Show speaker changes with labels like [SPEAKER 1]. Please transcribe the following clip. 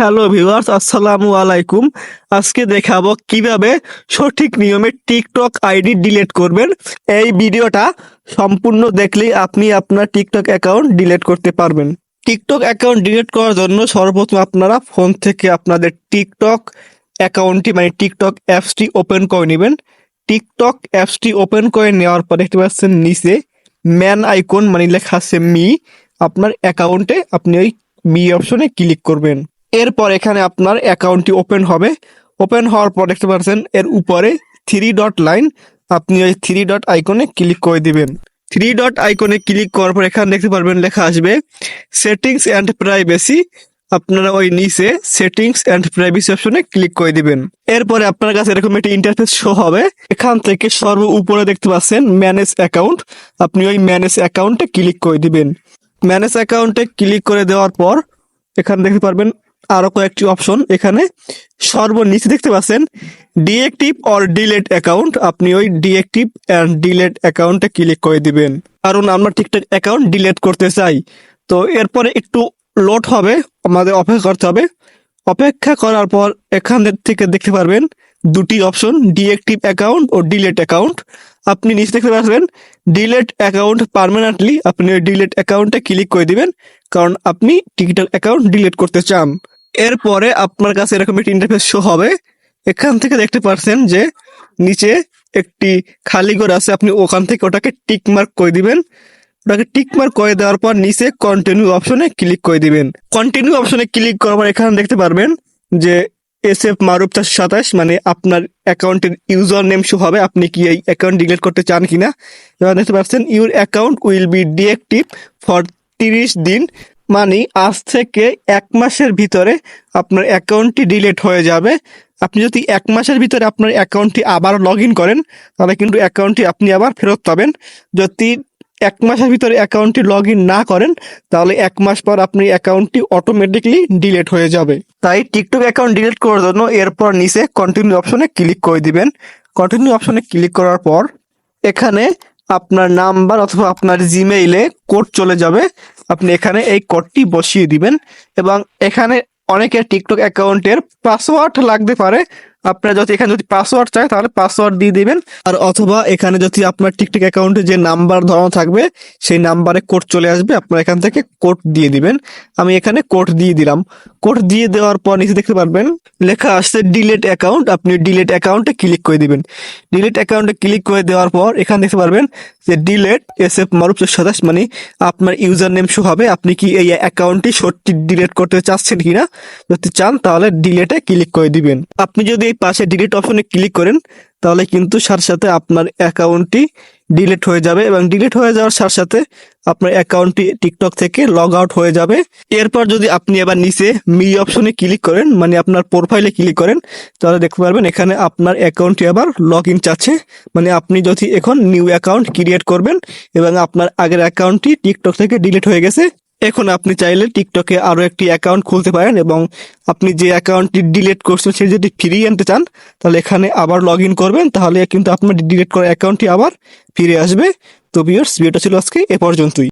[SPEAKER 1] Hello viewers, আসসালামু আলাইকুম। আজকে দেখাবো কীভাবে সঠিক নিয়মে টিকটক আইডি ডিলিট করবেন। এই ভিডিওটা সম্পূর্ণ দেখলেই আপনি আপনার টিকটক অ্যাকাউন্ট ডিলিট করতে পারবেন। টিকটক অ্যাকাউন্ট ডিলিট করার জন্য সর্বপ্রথম আপনারা ফোন থেকে আপনাদের টিকটক অ্যাকাউন্টটি মানে টিকটক অ্যাপসটি ওপেন করে নেবেন। টিকটক অ্যাপসটি ওপেন করে নেওয়ার পর দেখতে পাচ্ছেন নিচে ম্যান আইকন মানে লেখা আছে মি। আপনার অ্যাকাউন্টে আপনি ওই মি অপশনে ক্লিক করবেন। এরপর এখানে আপনার অ্যাকাউন্টটি ওপেন হবে। ওপেন হওয়ার পর দেখতে পাচ্ছেন, এর উপরে থ্রি ডট লাইন, আপনি ওই থ্রি ডট আইকনে ক্লিক করে দিবেন। থ্রি ডট আইকনে ক্লিক করার পর এখানে দেখতে পারবেন, লেখা আসবে, সেটিংস অ্যান্ড প্রাইভেসি আপনারা ওই নিচে সেটিংস অ্যান্ড প্রাইভেসি অপশনে ক্লিক করে দিবেন। এরপরে আপনার কাছে এরকম একটি ইন্টারফেস শো হবে। এখান থেকে সর্ব উপরে দেখতে পাচ্ছেন ম্যানেজ অ্যাকাউন্ট আপনি ওই ম্যানেজ অ্যাকাউন্টে ক্লিক করে দিবেন। ম্যানেজ অ্যাকাউন্টে ক্লিক করে দেওয়ার পর এখানে দেখতে পারবেন আরও কয়েকটি অপশন এখানে। সর্বনিচে দেখতে পাচ্ছেন ডিএক্টিভ অর ডিলেট অ্যাকাউন্ট আপনি ওই ডিএক্টিভ অ্যান্ড ডিলেট অ্যাকাউন্টে ক্লিক করে দিবেন। কারণ আমরা টিকটক অ্যাকাউন্ট ডিলেট করতে চাই। তো এরপরে একটু লোড হবে, আমাদের অপেক্ষা করতে হবে। অপেক্ষা করার পর এখান থেকে দেখতে পারবেন, দুটি অপশন ডিএক্টিভ অ্যাকাউন্ট ও ডিলেট অ্যাকাউন্ট আপনি নিচে দেখতে পাচ্ছেন ডিলেট অ্যাকাউন্ট পার্মানেন্টলি আপনি ওই ডিলেট অ্যাকাউন্টে ক্লিক করে দিবেন। কারণ আপনি টিকটক অ্যাকাউন্ট ডিলেট করতে চান। এরপরে আপনার কাছে এরকম একটি ইন্টারফেস শো হবে। এখান থেকে দেখতে পাচ্ছেন যে নিচে একটি খালি ঘর আছে, আপনি ওখান থেকে ওটাকে টিক মার্ক করে দিবেন। ওটাকে টিক মার্ক করে দেওয়ার পর নিচে কন্টিনিউ অপশনে ক্লিক করে দিবেন। কন্টিনিউ অপশনে ক্লিক করার পর এখানে দেখতে পারবেন যে এস এফ মারুফ চারশো সাতাশ মানে আপনার অ্যাকাউন্টের ইউজার নেম শো হবে। আপনি কি এই অ্যাকাউন্ট ডিলিট করতে চান কিনা? দেখতে পাচ্ছেন your account will be deactive for তিরিশ দিন। মানে আজ থেকে এক মাসের ভিতরে আপনার অ্যাকাউন্টটি ডিলিট হয়ে যাবে। আপনি যদি এক মাসের ভিতরে আপনার অ্যাকাউন্টটি আবার লগ ইন করেন, তাহলে কিন্তু অ্যাকাউন্টটি আপনি আবার ফেরত পাবেন। যদি এক মাসের ভিতরে অ্যাকাউন্টটি লগ ইন না করেন, তাহলে এক মাস পর আপনি অ্যাকাউন্টটি অটোমেটিকলি ডিলেট হয়ে যাবে। তাই টিকটক অ্যাকাউন্ট ডিলিট করার জন্য এরপর নিচে কন্টিনিউ অপশনে ক্লিক করে দিবেন। কন্টিনিউ অপশনে ক্লিক করার পর এখানে আপনার নাম্বার অথবা আপনার জিমেইলে কোড চলে যাবে। আপনি এখানে এই কোডটি বসিয়ে দিবেন এবং এখানে অনেকের টিকটক অ্যাকাউন্টের পাসওয়ার্ড লাগতে পারে। আপনার যদি এখানে যদি পাসওয়ার্ড চায় তাহলে পাসওয়ার্ড দিয়ে দিবেন। আর অথবা এখানে যদি আপনার টিকটিক অ্যাকাউন্টে যে নাম্বার ধরানো থাকবে, সেই নাম্বারে কোড চলে আসবে, আপনার এখান থেকে কোড দিয়ে দিবেন। আমি এখানে কোড দিয়ে দিলাম। কোড দিয়ে দেওয়ার পর নিচে দেখতে পারবেন, লেখা আসছে ডিলেট অ্যাকাউন্ট আপনি ডিলেট অ্যাকাউন্টে ক্লিক করে দিবেন। ডিলেট অ্যাকাউন্টে ক্লিক করে দেওয়ার পর এখানে দেখতে পারবেন যে ডিলেট এস এফ মারুফ সাতাশ মানে আপনার ইউজার নেম শো হবে। আপনি কি এই অ্যাকাউন্টটি সত্যি ডিলেট করতে চাচ্ছেন কিনা? যদি চান, তাহলে ডিলেটে ক্লিক করে দিবেন। আপনি যদি এই পাশে ডিলিট অপশনে ক্লিক করেন, তাহলে কিন্তু সাথে সাথে আপনার অ্যাকাউন্টটি ডিলিট হয়ে যাবে এবং ডিলিট হয়ে যাওয়ার সাথে সাথে আপনার অ্যাকাউন্টটি টিকটক থেকে লগ আউট হয়ে যাবে। এরপর যদি আপনি আবার নিচে মি অপশনে ক্লিক করেন মানে আপনার প্রোফাইলে ক্লিক করেন, তাহলে দেখতে পারবেন এখানে আপনার অ্যাকাউন্টটি আবার লগ ইন চাচ্ছে। মানে আপনি যদি এখন নিউ অ্যাকাউন্ট ক্রিয়েট করবেন এবং আপনার আগের অ্যাকাউন্টটি টিকটক থেকে ডিলিট হয়ে গেছে এখন আপনি চাইলে টিকটকে আরও একটি অ্যাকাউন্ট খুলতে পারেন এবং আপনি যে অ্যাকাউন্টটি ডিলিট করছেন, সে যদি ফিরিয়ে আনতে চান, তাহলে এখানে আবার লগ ইন করবেন, তাহলে কিন্তু আপনার ডিলিট করা অ্যাকাউন্টটি আবার ফিরে আসবে। তো ভিউয়ার্স ভিডিওটা ছিল আজকে, এ পর্যন্তই।